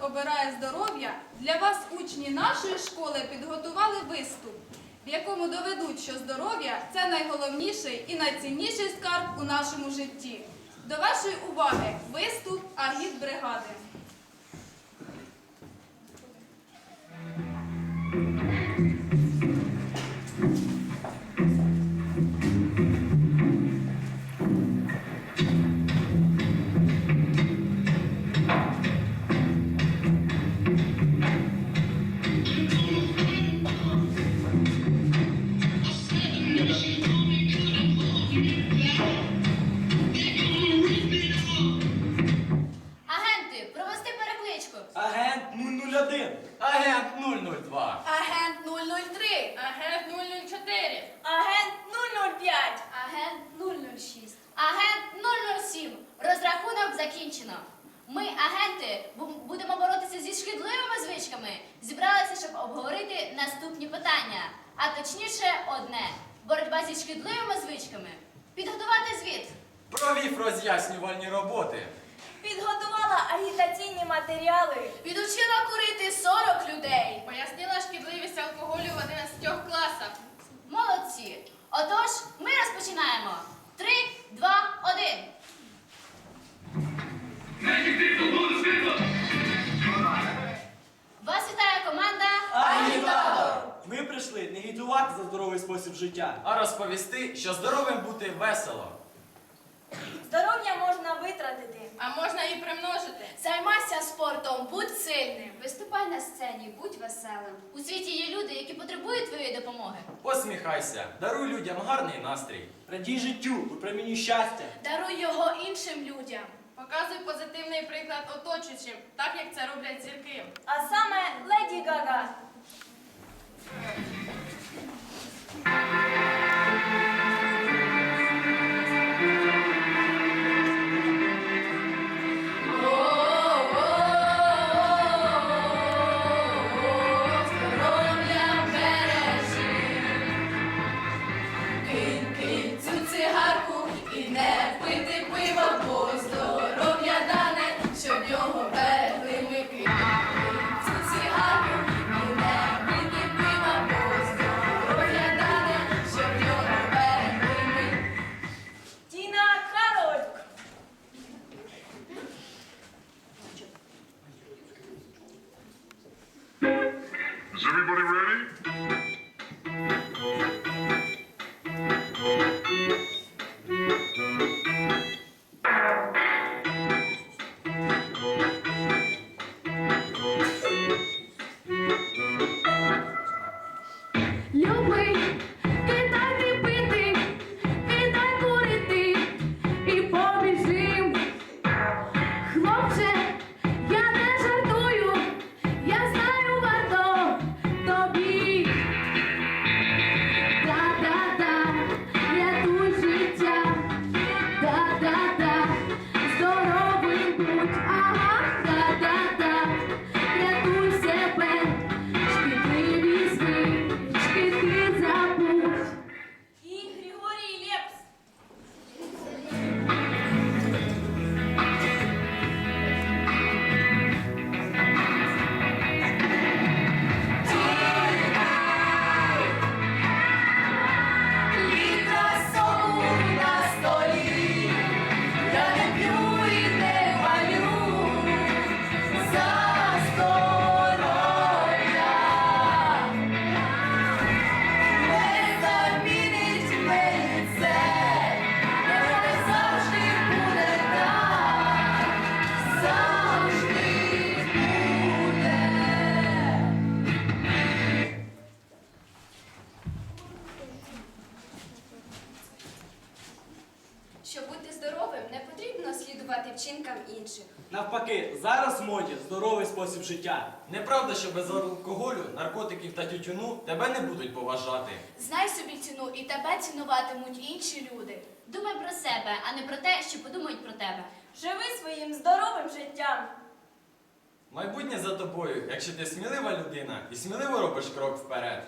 обирає здоров'я, для вас учні нашої школи підготували виступ, в якому доведуть, що здоров'я це найголовніший і найцінніший скарб у нашому житті. До вашої уваги виступ агіт бригади. Питання. А точніше, одне: боротьба зі шкідливими звичками. Підготувати звіт. Провів роз'яснювальні роботи. Підготувала агітаційні матеріали. Відучила курити 40 людей. Здоровий спосіб життя. А розповісти, що здоровим бути весело. Здоров'я можна витратити. А можна і примножити. Займайся спортом, будь сильним. Виступай на сцені, будь веселим. У світі є люди, які потребують твоєї допомоги. Посміхайся, даруй людям гарний настрій. Радій життю, випромінюй щастя. Даруй його іншим людям. Показуй позитивний приклад оточуючим, так як це роблять зірки. А саме Леді Гага. Здоров'я потрібно вчинкам інших. Навпаки, зараз в моді здоровий спосіб життя. Неправда, що без алкоголю, наркотиків та тютюну тебе не будуть поважати. Знай собі ціну і тебе цінуватимуть інші люди. Думай про себе, а не про те, що подумають про тебе. Живи своїм здоровим життям. Майбутнє за тобою, якщо ти смілива людина і сміливо робиш крок вперед.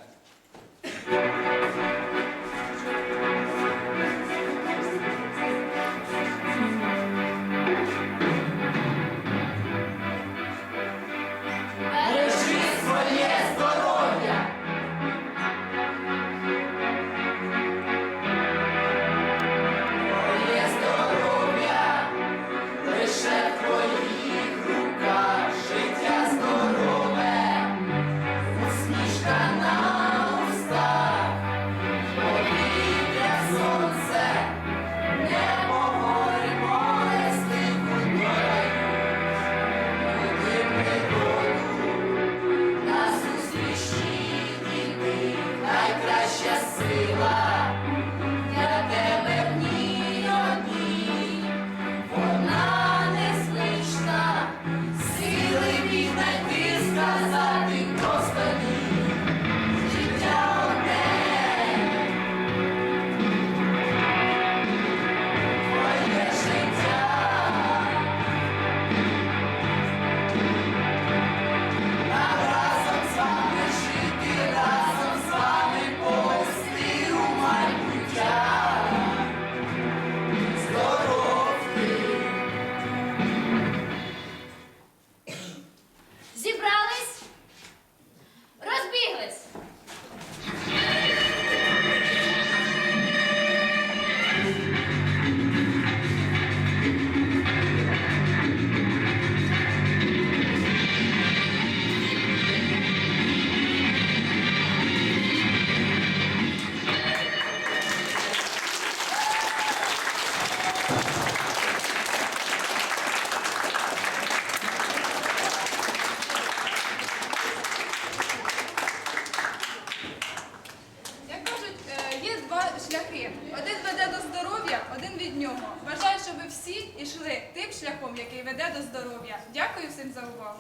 шляхи. Один веде до здоров'я, один від нього. Бажаю, щоб ви всі йшли тим шляхом, який веде до здоров'я. Дякую всім за увагу.